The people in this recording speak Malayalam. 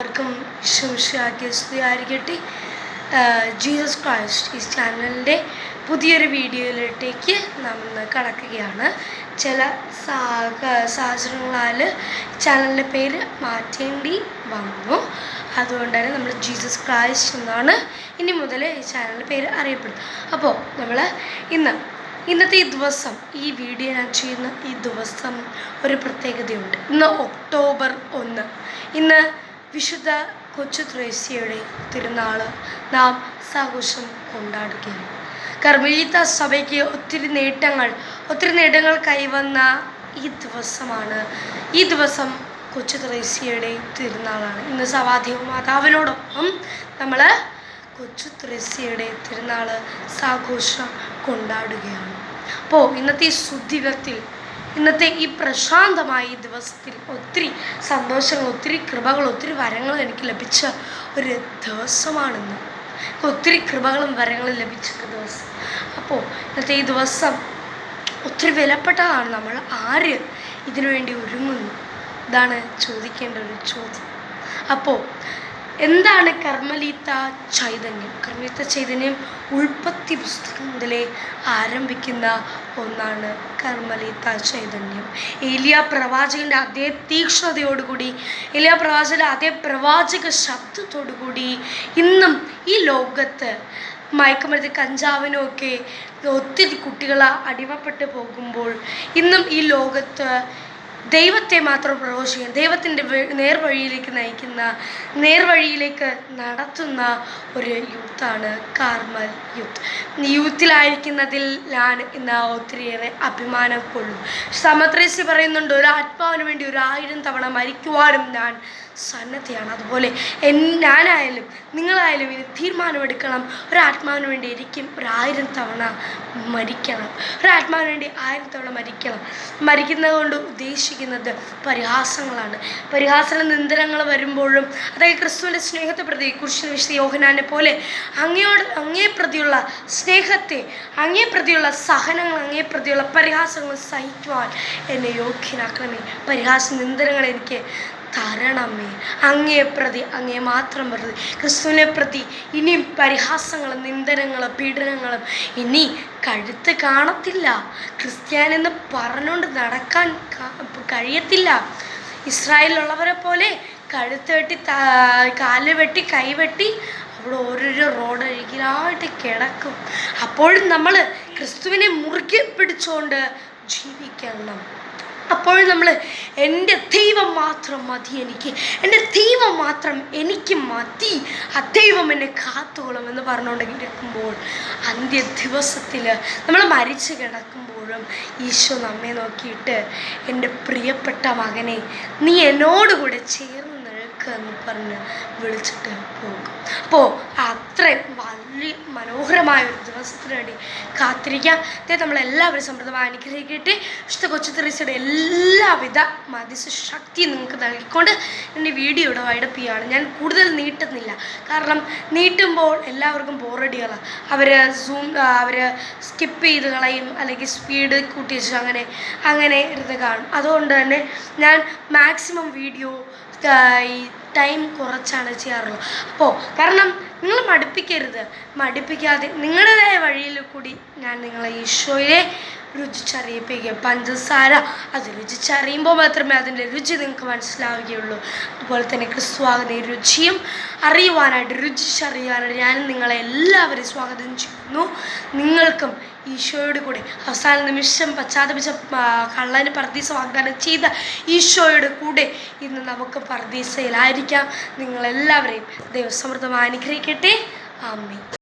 എല്ലാവർക്കും ശുശ്രാക്കിയ സ്തുതിയായിരിക്കട്ടെ. ജീസസ് ക്രൈസ്റ്റ് ഈ ചാനലിന്റെ പുതിയൊരു വീഡിയോയിലേക്ക് നമ്മൾ കടക്കുകയാണ്. ചില സാഹ- സാഹചര്യങ്ങളാൽ ചാനലിന്റെ പേര് മാറ്റേണ്ടി വന്നു. അതുകൊണ്ട് തന്നെ നമ്മൾ ജീസസ് ക്രൈസ്റ്റ് എന്നാണ് ഇനി മുതൽ ഈ ചാനലിന്റെ പേര് അറിയപ്പെടുന്നത്. അപ്പോൾ നമ്മൾ ഇന്ന് ഇന്നത്തെ ഈ ദിവസം ഈ വീഡിയോ ഞാൻ ചെയ്യുന്ന ഈ ദിവസം ഒരു പ്രത്യേകതയുണ്ട്. ഇന്ന് ഒക്ടോബർ ഒന്ന്. ഇന്ന് വിശുദ്ധ കൊച്ചു ത്രേസ്യയുടെ തിരുനാൾ നാം സാഘോഷം കൊണ്ടാടുകയാണ്. കർമ്മീത സഭയ്ക്ക് ഒത്തിരി നേട്ടങ്ങൾ ഒത്തിരി നേട്ടങ്ങൾ കൈവന്ന ഈ ദിവസമാണ്. ഈ ദിവസം കൊച്ചു ത്രേസ്യയുടെ തിരുനാളാണ്. ഇന്ന് സവാദേവ മാതാവിനോടൊപ്പം നമ്മൾ കൊച്ചു ത്രേസ്യയുടെ തിരുനാൾ സാഘോഷം കൊണ്ടാടുകയാണ്. അപ്പോൾ ഇന്നത്തെ ഈ ഇന്നത്തെ ഈ പ്രശാന്തമായ ഈ ദിവസത്തിൽ ഒത്തിരി സന്തോഷങ്ങൾ ഒത്തിരി കൃപകൾ ഒത്തിരി വരങ്ങൾ എനിക്ക് ലഭിച്ച ഒരു ദിവസമാണിന്ന്. ഒത്തിരി കൃപകളും വരങ്ങളും ലഭിച്ച ദിവസം. അപ്പോൾ ഇന്നത്തെ ഈ ദിവസം ഒത്തിരി വിലപ്പെട്ടതാണ്. നമ്മൾ ആര് ഇതിനുവേണ്ടി ഒരുങ്ങുന്നു? ഇതാണ് ചോദിക്കേണ്ട ഒരു ചോദ്യം. അപ്പോൾ എന്താണ് കർമ്മലീത്ത ചൈതന്യം? കർമ്മലീത്ത ചൈതന്യം ഉൽപ്പത്തി പുസ്തകം മുതലേ ആരംഭിക്കുന്ന ഒന്നാണ് കർമ്മലീത്ത ചൈതന്യം. ഏലിയ പ്രവാചകന്റെ അതേ തീക്ഷ്ണതയോടുകൂടി ഏലിയ പ്രവാചകന്റെ അതേ പ്രവാചക ശബ്ദത്തോടുകൂടി ഇന്നും ഈ ലോകത്ത് മയക്കുമരുന്ന് കഞ്ചാവിനും ഒക്കെ ഒത്തിരി കുട്ടികൾ അടിമപ്പെട്ട് പോകുമ്പോൾ ഇന്നും ഈ ലോകത്ത് ദൈവത്തെ മാത്രം പ്രഘോഷിക്കാൻ ദൈവത്തിന്റെ നേർവഴിയിലേക്ക് നയിക്കുന്ന നേർവഴിയിലേക്ക് നടത്തുന്ന ഒരു യൂത്താണ് കാർമൽ യൂത്ത്. യൂത്തിലായിരിക്കുന്നതിൽ ഞാൻ ഇന്ന് ഒത്തിരിയേറെ അഭിമാനം കൊള്ളും. സമത്രേസി പറയുന്നുണ്ട് ഒരു ആത്മാവിന് വേണ്ടി ഒരു ആയിരം തവണ മരിക്കുവാനും ഞാൻ സന്നദ്ധയാണ്. അതുപോലെ എൻ ഞാനായാലും നിങ്ങളായാലും ഇനി തീരുമാനമെടുക്കണം. ഒരാത്മാവിന് വേണ്ടി ഇരിക്കും ഒരായിരം തവണ മരിക്കണം. ഒരാത്മാവിന് വേണ്ടി ആയിരം തവണ മരിക്കണം. മരിക്കുന്നത് കൊണ്ട് ഉദ്ദേശിക്കുന്നത് പരിഹാസങ്ങളാണ്. പരിഹാസ നിന്ദനങ്ങൾ വരുമ്പോഴും അതായത് ക്രിസ്തുവിന്റെ സ്നേഹത്തെ പ്രതി കുരിശിന് വിശുദ്ധ യോഹനാനെ പോലെ അങ്ങയോട് അങ്ങേ പ്രതിയുള്ള സ്നേഹത്തെ അങ്ങേ പ്രതിയുള്ള സഹനങ്ങൾ അങ്ങേ പ്രതിയുള്ള പരിഹാസങ്ങൾ സഹിക്കുവാൻ എന്നെ യോഗ്യനാക്കണമേ. പരിഹാസ നിന്ദനങ്ങൾ എനിക്ക് തരണമേ. അങ്ങേ പ്രതി അങ്ങേ മാത്രം പ്രതി. ക്രിസ്തുവിനെ പ്രതി. ഇനിയും പരിഹാസങ്ങളും നിന്ദനങ്ങളും പീഡനങ്ങളും ഇനി കഴുത്ത് കാണത്തില്ല. ക്രിസ്ത്യാനെന്ന് പറഞ്ഞുകൊണ്ട് നടക്കാൻ കഴിയത്തില്ല. ഇസ്രായേലുള്ളവരെ പോലെ കഴുത്ത് വെട്ടി കാൽ വെട്ടി കൈവെട്ടി അവിടെ ഓരോരോ റോഡ് അഴുകിലായിട്ട് കിടക്കും. അപ്പോഴും നമ്മൾ ക്രിസ്തുവിനെ മുറുകെ പിടിച്ചുകൊണ്ട് ജീവിക്കണം. അപ്പോഴും നമ്മൾ എന്റെ ദൈവം മാത്രം മതി എനിക്ക്. എന്റെ ദൈവം മാത്രം എനിക്ക് മതി. ആ ദൈവം എന്നെ കാത്തോളം എന്ന് പറഞ്ഞുകൊണ്ടെങ്കിൽ അന്ത്യ ദിവസത്തിൽ നമ്മൾ മരിച്ചു കിടക്കുമ്പോഴും ഈശോ നമ്മെ നോക്കിയിട്ട് എന്റെ പ്രിയപ്പെട്ട മകനെ നീ എന്നോടുകൂടെ ചേർന്ന് എന്ന് പറഞ്ഞ് വിളിച്ചിട്ട് പോകും. അപ്പോൾ അത്രയും വലിയ മനോഹരമായ ഒരു ദിവസത്തിന് വേണ്ടി കാത്തിരിക്കാം. അദ്ദേഹം നമ്മളെല്ലാവരും സമൃദ്ധമായി അനുഗ്രഹിക്കട്ടെ. വിശുദ്ധ കൊച്ചു തെറീസയുടെ എല്ലാവിധ മതിസ് ശക്തി നിങ്ങൾക്ക് നൽകിക്കൊണ്ട് എന്റെ വീഡിയോ ഇവിടെ വൈഡപ്പ് ചെയ്യുകയാണ്. ഞാൻ കൂടുതൽ നീട്ടുന്നില്ല. കാരണം നീട്ടുമ്പോൾ എല്ലാവർക്കും ബോറടികളാണ് അവർ സൂം അവർ സ്കിപ്പ് ചെയ്ത് കളയും. അല്ലെങ്കിൽ സ്പീഡ് കൂട്ടി വെച്ച് അങ്ങനെ അങ്ങനെ ഇരുന്ന് കാണും. അതുകൊണ്ട് തന്നെ ഞാൻ മാക്സിമം വീഡിയോ ടൈം കുറച്ചാണ് ചെയ്യാറുള്ളത് അപ്പോൾ കാരണം നിങ്ങൾ മടുപ്പിക്കരുത്. മടുപ്പിക്കാതെ നിങ്ങളുടേതായ വഴിയിൽ കൂടി ഞാൻ നിങ്ങളെ ഈശോയെ രുചിച്ചറിയിപ്പിക്കുക പഞ്ചസാര അത് രുചിച്ചറിയുമ്പോൾ മാത്രമേ അതിന്റെ രുചി നിങ്ങൾക്ക് മനസ്സിലാവുകയുള്ളൂ. അതുപോലെ തന്നെ ഈ രുചിയും അറിയുവാനായിട്ട് രുചിച്ചറിയാനായിട്ട് ഞാൻ നിങ്ങളെ എല്ലാവരെയും സ്വാഗതം ചെയ്യുന്നു. നിങ്ങൾക്കും ഈശോയോട് കൂടി അവസാന നിമിഷം പശ്ചാത്തപിച്ച കള്ളന് പർദീസ വാഗ്ദാനം ചെയ്ത ഈശോയുടെ കൂടെ ഇന്ന് നമുക്ക് പർദീസയിലായിരിക്കാം. നിങ്ങളെല്ലാവരെയും ദൈവസമൃദ്ധമായി അനുഗ്രഹിക്കട്ടെ. ആമേ